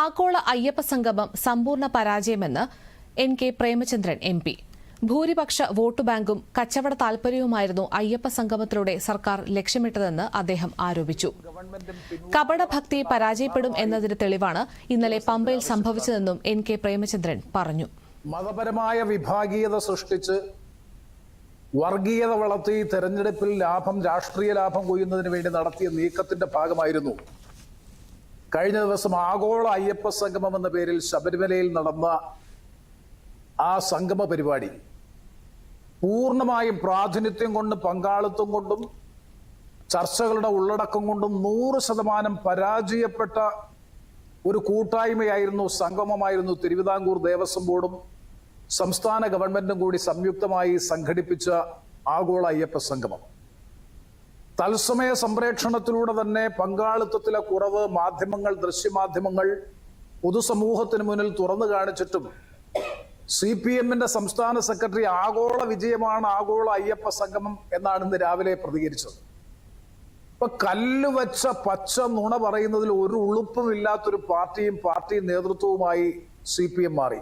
ആഗോള അയ്യപ്പ സംഗമം സമ്പൂർണ പരാജയമെന്ന് N K Premachandran M P. ഭൂരിപക്ഷ വോട്ട് ബാങ്കും കച്ചവട താൽപര്യവുമായിരുന്നു അയ്യപ്പ സംഗമത്തിലൂടെ സർക്കാർ ലക്ഷ്യമിട്ടതെന്ന് അദ്ദേഹം ആരോപിച്ചു. കപടഭക്തി പരാജയപ്പെടും എന്നതിന് തെളിവാണ് ഇന്നലെ പമ്പയിൽ സംഭവിച്ചതെന്നും എൻ കെ പ്രേമചന്ദ്രൻ പറഞ്ഞു. മതപരമായ വിഭാഗീയത സൃഷ്ടിച്ച് വർഗീയത വളർത്തി തെരഞ്ഞെടുപ്പിൽ ലാഭം രാഷ്ട്രീയ ലാഭം കൊയ്യുന്നതിന് വേണ്ടി നടത്തിയ നീക്കത്തിന്റെ ഭാഗമായിരുന്നു കഴിഞ്ഞ ദിവസം ആഗോള അയ്യപ്പ സംഗമം എന്ന പേരിൽ ശബരിമലയിൽ നടന്ന ആ സംഗമ പരിപാടി പൂർണമായും പ്രാതിനിധ്യം കൊണ്ടും പങ്കാളിത്തം കൊണ്ടും ചർച്ചകളുടെ ഉള്ളടക്കം കൊണ്ടും നൂറ് ശതമാനം പരാജയപ്പെട്ട ഒരു കൂട്ടായ്മയായിരുന്നു സംഗമമായിരുന്നു തിരുവിതാംകൂർ ദേവസ്വം ബോർഡും സംസ്ഥാന ഗവൺമെന്റും കൂടി സംയുക്തമായി സംഘടിപ്പിച്ച ആഗോള അയ്യപ്പ സംഗമം. തത്സമയ സംപ്രേക്ഷണത്തിലൂടെ തന്നെ പങ്കാളിത്തത്തിലെ കുറവ് മാധ്യമങ്ങൾ ദൃശ്യമാധ്യമങ്ങൾ പൊതുസമൂഹത്തിന് മുന്നിൽ തുറന്നു കാണിച്ചിട്ടും സി പി എമ്മിന്റെ സംസ്ഥാന സെക്രട്ടറി ആഗോള വിജയമാണ് ആഗോള അയ്യപ്പ സംഗമം എന്നാണ് ഇന്ന് രാവിലെ പ്രതികരിച്ചത്. ഇപ്പൊ കല്ല് വച്ച പച്ച നുണ പറയുന്നതിൽ ഒരു ഉളുപ്പും ഇല്ലാത്തൊരു പാർട്ടിയും പാർട്ടി നേതൃത്വവുമായി സി പി എം മാറി.